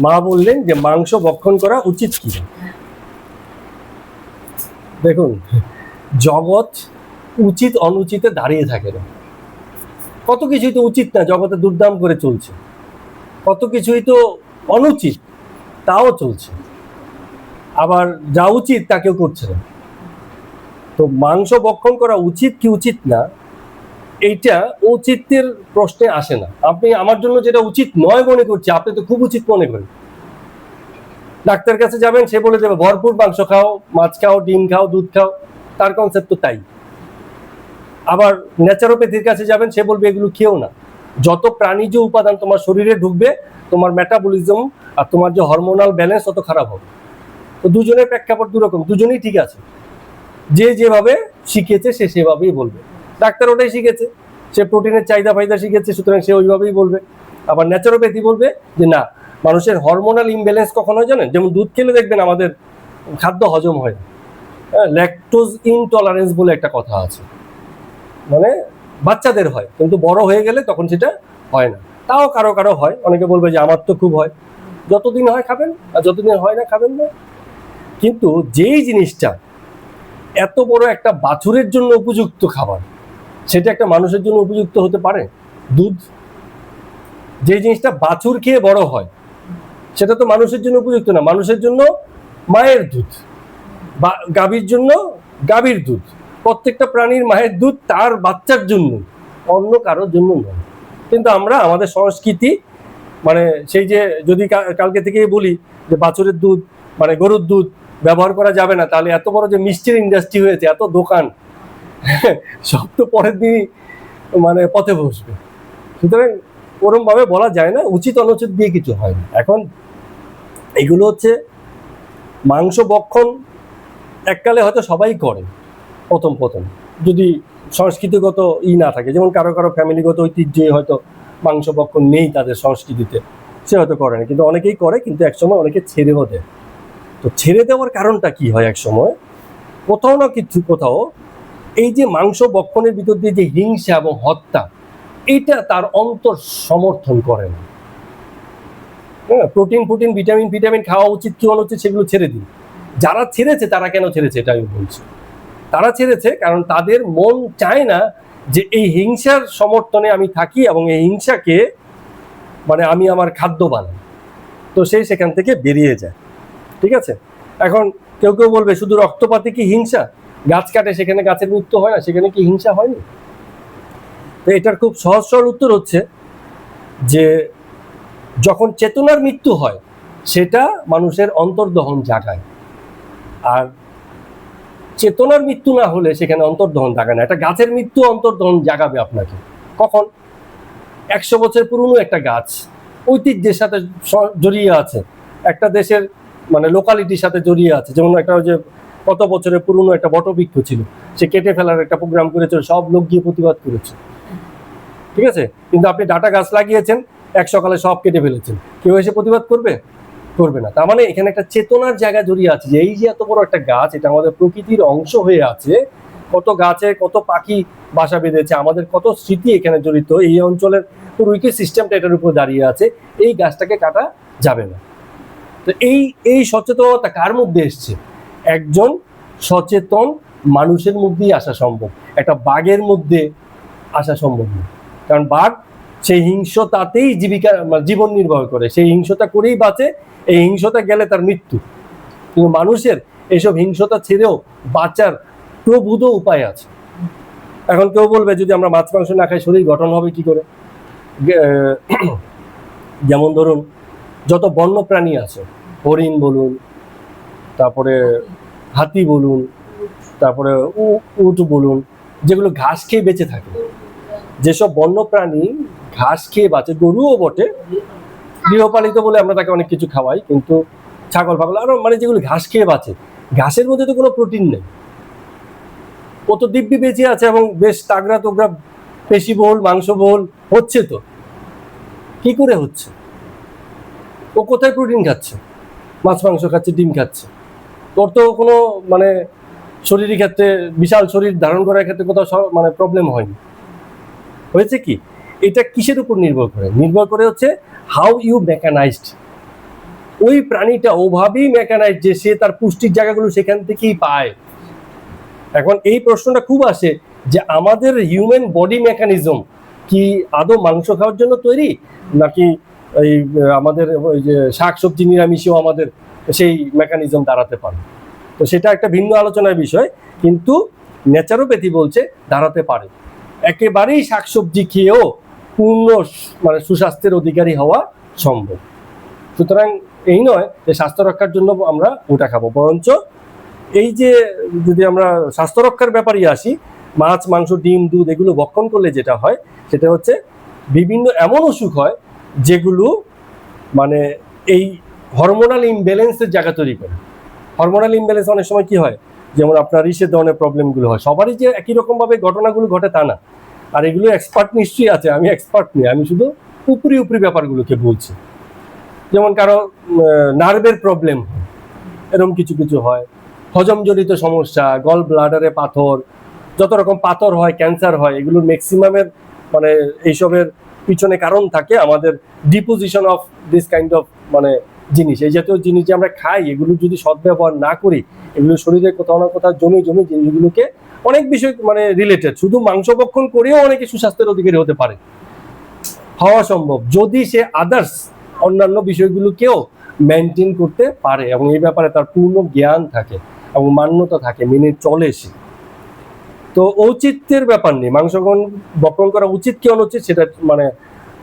মা বললেন যে মাংস ভক্ষণ করা উচিত কি? দেখুন, জগৎ উচিত অনুচিতে দাঁড়িয়ে থাকে না। কত কিছুই তো উচিত না, জগতে দুর্দাম করে চলছে। কত কিছুই তো অনুচিত, তাও চলছে। আবার যা উচিত তা কেউ করছে না। তো মাংস ভক্ষণ করা উচিত কি উচিত না এইটা ঔচিত্যের প্রশ্নে আসে না। আপনি আমার জন্য যেটা উচিত নয় মনে করছি, আপনি তো খুব উচিত মনে করেন। ডাক্তার কাছে যাবেন, সে বলে দেবে, ভরপুর মাংস খাও, মাছ খাও, ডিম খাও, দুধ খাও। তার কনসেপ্ট তো তাই। আবার ন্যাচারোপ্যাথির কাছে যাবেন, সে বলবে, এগুলো খেও না। যত প্রাণীজ উপাদান তোমার শরীরে ঢুকবে, তোমার মেটাবলিজম আর তোমার যে হরমোনাল ব্যালেন্স তত খারাপ হবে। তো দুজনের প্রেক্ষাপট দুরকম, দুজনেই ঠিক আছে। যে যেভাবে শিখেছে, সে সেভাবেই বলবে। ডাক্তার ওটাই শিখেছে। সে প্রোটিনের চাহিদা ফায়দা শিখেছে, সুতরাং সে ওইভাবেই বলবে। আবার ন্যাচারোপ্যাথি বলবে যে, না, মানুষের হরমোনাল ইমব্যালেন্স কখন হয় জানেন? যেমন দুধ খেলে দেখবেন আমাদের খাদ্য হজম হয়। না ল্যাকটোজ ইনটলারেন্স বলে একটা কথা আছে। মানে বাচ্চাদের হয়, কিন্তু বড় হয়ে গেলে তখন সেটা হয় না। তাও কারও কারও হয়। অনেকে বলবে যে, আমার তো খুব হয়। যতদিন হয় খাবেন, আর যতদিন হয় না খাবেন না। কিন্তু যেই জিনিসটা এত বড় একটা বাছুরের জন্য উপযুক্ত খাবার সেটা একটা মানুষের জন্য উপযুক্ত হতে পারে? দুধ, যে জিনিসটা বাছুর খেয়ে বড় হয়, সেটা তো মানুষের জন্য উপযুক্ত না। মানুষের জন্য মায়ের দুধ বা গাভীর জন্য গাভীর দুধ। প্রত্যেকটা প্রাণীর মায়ের দুধ তার বাচ্চার জন্য, অন্য কারোর জন্য নয়। কিন্তু আমরা, আমাদের সংস্কৃতি মানে সেই যে যদি কালকে থেকেই বলি যে বাছুরের দুধ মানে গরুর দুধ ব্যবহার করা যাবে না, তাহলে এত বড় যে মিষ্টির ইন্ডাস্ট্রি হয়েছে, এত দোকান সব তো পরের দিনই মানে পথে বসবে। সুতরাং ওরম ভাবে বলা যায় না, উচিত অনুচিত দিয়ে কিছু হয় না। এখন এগুলো হচ্ছে মাংস বক্ষণ এককালে হয়তো সবাই করে, প্রথম প্রথম। যদি সংস্কৃতিগত ই না থাকে, যেমন কারও কারও ফ্যামিলিগত ঐতিহ্যে হয়তো মাংস বক্ষণ নেই তাদের সংস্কৃতিতে, সে হয়তো করে না। কিন্তু অনেকেই করে, কিন্তু একসময় অনেকে ছেড়েও দেয়। তো ছেড়ে দেওয়ার কারণটা কি হয় এক সময় কোথাও না কিছু, কোথাও এই যে মাংস বক্ষণের ভিতর দিয়ে যে হিংসা এবং হত্যা, এটা তার অন্তর সমর্থন করে না। হ্যাঁ প্রোটিন প্রোটিন, ভিটামিন ভিটামিন খাওয়া উচিত কি অনুচিত সেগুলো ছেড়ে দিন। যারা ছেড়েছে, তারা কেন ছেড়েছে, এটা আমি বলছি। তারা ছেড়েছে কারণ তাদের মন চায় না যে এই হিংসার সমর্থনে আমি থাকি এবং এই হিংসাকে মানে আমি আমার খাদ্য বানাই। তো সেই সেখান থেকে বেরিয়ে যায়। ঠিক আছে? এখন কেউ কেউ বলবে, শুধু রক্তপাতে কি হিংসা? গাছ কাটে, সেখানে গাছের মৃত্যু হয় না, সেখানে কি হিংসা হয়নি? তো এটার খুব সহজ সরল উত্তর হচ্ছে যে যখন চেতনার মৃত্যু হয়, সেটা মানুষের অন্তর্দহন জাগায়। আর চেতনার মৃত্যু না হলে সেখানে অন্তর্দহন জাগায় না। একটা গাছের মৃত্যু অন্তর্দহন জাগাবে আপনাকে। কখন? একশো বছর পুরনো একটা গাছ ঐতিহ্যের সাথে জড়িয়ে আছে। একটা দেশের মানে লোকালিটির সাথে জড়িয়ে আছে। যেমন একটা যে কত বছরের পুরনো একটা বটবৃক্ষ ছিল? সে কেটে ফেলার একটা প্রোগ্রাম করেছিল, সব লোক গিয়ে প্রতিবাদ করেছে। ঠিক আছে? কিন্তু আপনি ডাটা গাছ লাগিয়েছেন, এক সকালে সব কেটে ফেলেছেন। কেউ এসে প্রতিবাদ করবে? করবে না। তার মানে এখানে একটা চেতনার জায়গা জড়িয়ে আছে যে এই যে এত বড় একটা গাছ, এটা আমাদের প্রকৃতির অংশ হয়ে আছে। কত গাছে কত পাখি বাসা বেঁধেছে, আমাদের কত স্মৃতি এখানে জড়িত, এই অঞ্চলের পুরো ইকো সিস্টেমটা এটার উপর দাঁড়িয়ে আছে। এই গাছটাকে কাটা যাবে না। তো এই এই সচেতনতা কার মধ্যে এসছে? একজন সচেতন মানুষের মধ্যেই আসা সম্ভব। একটা বাঘের মধ্যে আসা সম্ভব না। কারণ বাঘ সেই হিংসতাতেই জীবিকা মানে জীবন নির্বাহ করে। সেই হিংসতা করেই বাঁচে, এই হিংসতা গেলে তার মৃত্যু। কিন্তু মানুষের এইসব হিংসতা ছেড়েও বাঁচার প্রভূত উপায় আছে। এখন কেউ বলবে, যদি আমরা মাছ, মাংস না খাই, শরীর গঠন হবে কি করে? যেমন ধরুন, যত বন্য প্রাণী আছে, হরিণ বলুন তারপরে হাতি বলুন, তারপরে উট বলুন, যেগুলো ঘাস খেয়ে বেঁচে থাকে। যেসব বন্য প্রাণী ঘাস খেয়ে বাঁচে, গরুও বটে। গৃহপালিত বলে আমরা তাকে অনেক কিছু খাওয়াই, কিন্তু ছাগল ফাগল আরও মানে যেগুলো ঘাস খেয়ে বাঁচে। ঘাসের মধ্যে তো কোনো প্রোটিন নেই। ও তো দিব্যি বেঁচে আছে এবং বেশ তাগড়া তোগড়া পেশিবহুল মাংসবহুল হচ্ছে তো। কি করে হচ্ছে? ও কোথায় প্রোটিন খাচ্ছে? মাছ, মাংস খাচ্ছে, ডিম খাচ্ছে। তোর তো কোনো মানে শরীরের ক্ষেত্রে, বিশাল শরীর ধারণ করার ক্ষেত্রে কোথাও মানে প্রবলেম হয়নি। হয়েছে কি? এটা কিসের উপর নির্ভর করে? নির্ভর করে হচ্ছে হাউ ইউ মেকানাইজড ওই প্রাণীটা ওভাবেই মেকানাইজ যে সে তার পুষ্টির জায়গাগুলো সেখান থেকেই পায়। এখন এই প্রশ্নটা খুব আসে যে আমাদের হিউম্যান বডি মেকানিজম কি আদৌ মাংস খাওয়ার জন্য তৈরি? নাকি এই, আমাদের ওই যে শাক সবজি নিরামিষেও আমাদের সেই মেকানিজম দাঁড়াতে পারে। তো সেটা একটা ভিন্ন আলোচনার বিষয়, কিন্তু ন্যাচারোপ্যাথি বলছে দাঁড়াতে পারে। একেবারেই শাকসবজি খেয়েও পূর্ণ মানে সুস্বাস্থ্যের অধিকারী হওয়া সম্ভব। সুতরাং এই নয় যে স্বাস্থ্য রক্ষার জন্য আমরা ওটা খাব, বরঞ্চ এই যে যদি আমরা স্বাস্থ্য রক্ষার ব্যাপারে আসি, মাছ, মাংস, ডিম, দুধ এগুলো ভক্ষণ করলে যেটা হয়, সেটা হচ্ছে বিভিন্ন এমন অসুখ হয় যেগুলো মানে এই হরমোনাল ইমব্যালেন্সের জায়গা তৈরি করে। হরমোনাল ইমব্যালেন্স অনেক সময় কি হয়? যেমন আপনার ইসের ধরনের প্রবলেমগুলো হয়। সবারই যে একই রকমভাবে ঘটনাগুলো ঘটে তা না। আর এগুলো এক্সপার্ট নিশ্চয়ই আছে, আমি এক্সপার্ট নেই, আমি শুধু উপরি উপরি ব্যাপারগুলোকে বলছি। যেমন কারও নার্ভের প্রবলেম এরকম কিছু কিছু হয়। হজমজনিত সমস্যা গল ব্লাডারে পাথর, যত রকম পাথর হয় ক্যান্সার হয়, এগুলোর ম্যাক্সিমামের মানে এইসবের পিছনে কারণ থাকে আমাদের deposition of this kind of মানে জিনিস, এই জাতীয় জিনিস যে আমরা খাই, এগুলো যদি সদ্ব্যবহার না করি, এগুলো শরীরে কোথাও না কোথাও জমে জমে জিনিসগুলোকে অনেক বিষয় মানে রিলেটেড শুধু মাংস ভক্ষণ করেও অনেকে সুস্বাস্থ্যের অধিকারী হতে পারে। হওয়া সম্ভব, যদি সে আদার্স অন্যান্য বিষয়গুলোকেও মেনটেন করতে পারে এবং এই ব্যাপারে তার পূর্ণ জ্ঞান থাকে এবং মান্যতা থাকে, মেনে চলে সে। তো ঔচিত্যের ব্যাপার নেই, মাংস বক্ষণ করা উচিত কি অনুচিত সেটা মানে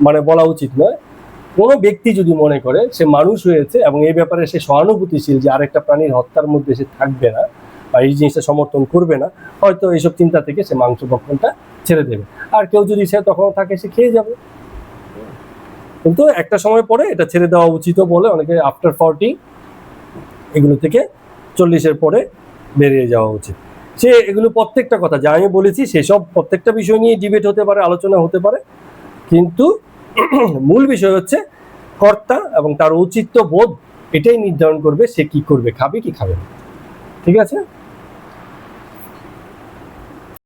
মানে বলা উচিত নয়। কোনো ব্যক্তি যদি মনে করে সে মানুষ হয়েছে এবং এই ব্যাপারে সে সহানুভূতিশীল যে আরেকটা প্রাণীর হত্যার মধ্যে সে থাকবে না বা এই জিনিসটা সমর্থন করবে না, হয়তো এইসব চিন্তা থেকে সে মাংস ভক্ষণটা ছেড়ে দেবে। আর কেউ যদি সে তখন থাকে, সে খেয়ে যাবে। কিন্তু একটা সময় পরে এটা ছেড়ে দেওয়া উচিত বলে অনেকে আফটার ফর্টি এগুলো থেকে চল্লিশের পরে বেরিয়ে যাওয়া উচিত। সে এগুলো প্রত্যেকটা কথা, যা আমি বলেছি সেসব প্রত্যেকটা বিষয় নিয়ে ডিবেট হতে পারে, আলোচনা হতে পারে। কিন্তু মূল বিষয় হচ্ছে কর্তা এবং তার ঔচিত্য বোধ, এটাই নির্ধারণ করবে সে কি করবে, খাবে কি খাবে ঠিক আছে?